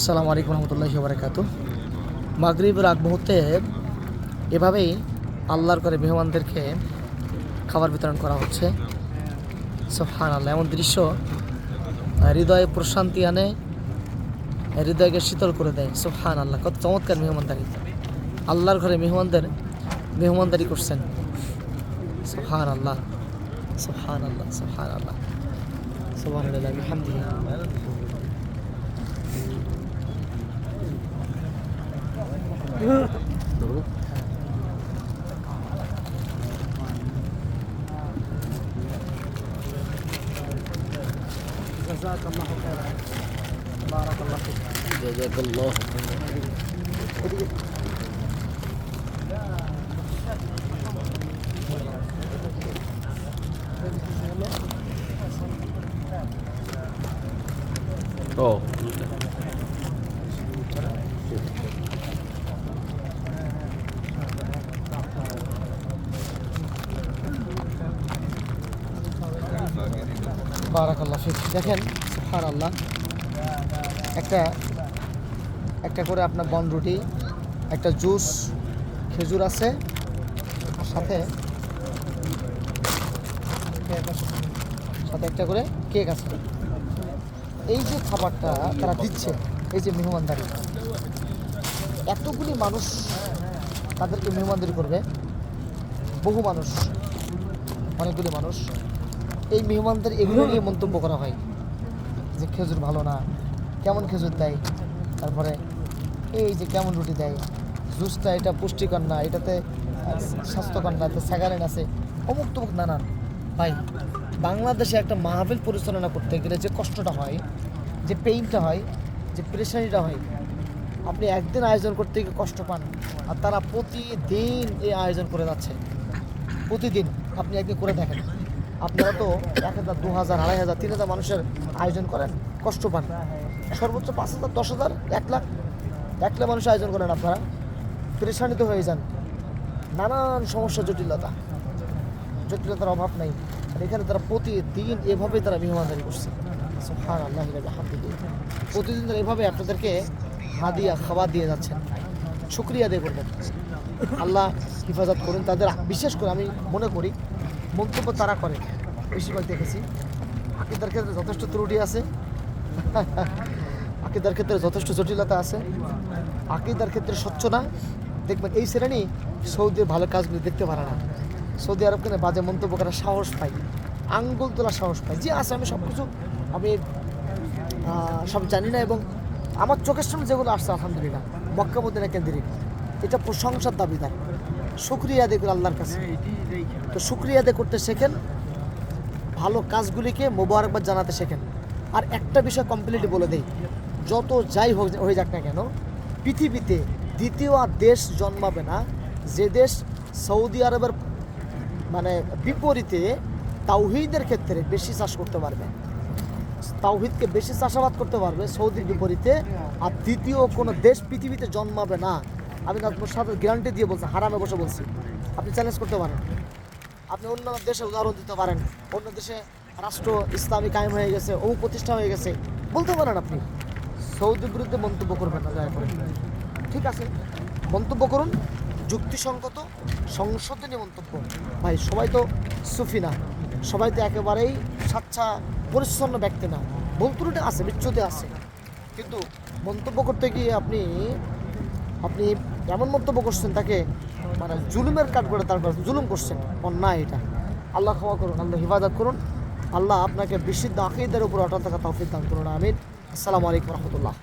আসসালামু আলাইকুম রহমতুল্লাহি বারাকাত মাগরিবের আগ মুহূর্তে এভাবেই আল্লাহর করে মেহমানদেরকে খাবার বিতরণ করা হচ্ছে। সোহান আল্লাহ এমন দৃশ্য হৃদয়ে প্রশান্তি আনে, হৃদয়কে শীতল করে দেয়। সোহান আল্লাহ কত চমৎকার মেহমানদারি। আল্লাহর ঘরে মেহমানদের, মেহমানদারি করছেন। সোহান আল্লাহ সোহান আল্লাহ সোহান আল্লাহ সোহান আল্লাহ جزاك الله خيرا بارك الله فيك جزاك الله آه বারাকাল্লাহ ফিক দেখেন? সুহান আল্লাহ একটা একটা করে আপনার বন রুটি, একটা জুস, খেজুর আছে সাথে সাথে একটা করে কেক আছে। এই যে খাবারটা তারা দিচ্ছে, এই যে মেহমানদারি, এতগুলি মানুষ তাদেরকে মেহমানদারি করবে, বহু মানুষ, অনেকগুলি মানুষ। এই মেহমানদের এগুলো নিয়ে মন্তব্য করা হয় যে খেজুর ভালো না কেমন খেজুর দেয়? তারপরে এই যে কেমন রুটি দেয়? জুসটা এটা পুষ্টিকর না এটাতে স্বাস্থ্যকর না এতে স্যাগারেন আছে। অমুক তমুক নানান। ভাই বাংলাদেশে একটা মাহফিল পরিচালনা করতে গেলে যে কষ্টটা হয় যে পেইনটা হয় যে প্রেশারিটা হয় আপনি একদিন আয়োজন করতে গিয়ে কষ্ট পান আর তারা প্রতিদিন এই আয়োজন করে যাচ্ছে। প্রতিদিন আপনি একদিন করে দেখেন। আপনারা তো এক হাজার, দু হাজার, আড়াই হাজার, তিন হাজার মানুষের আয়োজন করেন, কষ্ট পান। সর্বোচ্চ পাঁচ হাজার, দশ হাজার, এক লাখ এক লাখ মানুষের আয়োজন করেন আপনারা। পরেশানিত হয়ে যান। নানান সমস্যা, জটিলতা। জটিলতার অভাব নাই। আর এখানে তারা প্রতিদিন এভাবে তারা মেহমানদারি করছে। প্রতিদিন তারা এভাবে আপনাদেরকে হাদিয়া, খাবার দিয়ে যাচ্ছেন। শুক্রিয়া দিয়ে করবেন। আল্লাহ হিফাজত করুন। তাদের বিশেষ করে আমি মনে করি মন্তব্য তারা করে। বেশিরভাগ দেখেছি। আকিদার ক্ষেত্রে যথেষ্ট ত্রুটি আছে। আকিদার ক্ষেত্রে যথেষ্ট জটিলতা আছে। আকিদার ক্ষেত্রে স্বচ্ছ না। দেখবেন এই শ্রেণি সৌদির ভালো কাজগুলি দেখতে পারে না। সৌদি আরব কেন বাজে মন্তব্য করার সাহস পাই আঙ্গুল তোলার সাহস পাই যে আছে, আমি সব কিছু আমি সব জানি না এবং আমার চোখের সামনে যেগুলো আসছে, আলহামদুলিল্লাহ, মক্কা মদিনা কেন্দ্রিক, এটা প্রশংসার দাবিদার। শুক্রিয়া করে আল্লাহর কাছে। তো শুক্রিয়া আদায় করতে শেখেন। ভালো কাজগুলিকে মোবারকবাদ জানাতে শেখেন। আর একটা বিষয় কমপ্লিটলি বলে দেই, যত যাই হোক হয়ে যাক না কেন, পৃথিবীতে দ্বিতীয় আর দেশ জন্মাবে না, যে দেশ সৌদি আরবের মানে বিপরীতে তাওহিদের ক্ষেত্রে বেশি চাষ করতে পারবে। তাওহিদকে বেশি চাষাবাদ করতে পারবে সৌদির বিপরীতে, আর দ্বিতীয় কোনো দেশ পৃথিবীতে জন্মাবে না। আমি আপনার সাথে গ্যারান্টি দিয়ে বলছি, হারামে বসে বলছি। আপনি চ্যালেঞ্জ করতে পারেন। আপনি অন্য দেশে উদাহরণ দিতে পারেন। অন্য দেশে রাষ্ট্র ইসলামী কায়েম হয়ে গেছে ও প্রতিষ্ঠা হয়ে গেছে, বলতে পারেন আপনি। সৌদির বিরুদ্ধে মন্তব্য করবেন না, দয়া করে। ঠিক আছে, মন্তব্য করুন। যুক্তিসঙ্গত সংশোধনী মন্তব্য। ভাই, সবাই তো সুফি না। সবাই তো একেবারেই স্বাচ্ছা পরিচ্ছন্ন ব্যক্তি না। ভুল আছে বিচ্ছুতি আছে। কিন্তু মন্তব্য করতে গিয়ে আপনি আপনি এমন মন্তব্য করছেন তাকে মানে জুলুমের কাঠ করে তারপর জুলুম করছেন। অন্যায় এটা। আল্লাহ খাওয়া করুন, আল্লাহ হিফাজত করুন। আল্লাহ আপনাকে বিশুদ্ধ আকিদের উপর অটল থাকা তৌফিক দান করুন, আমিন। আসসালামু আলাইকুম রহমতুল্লাহ।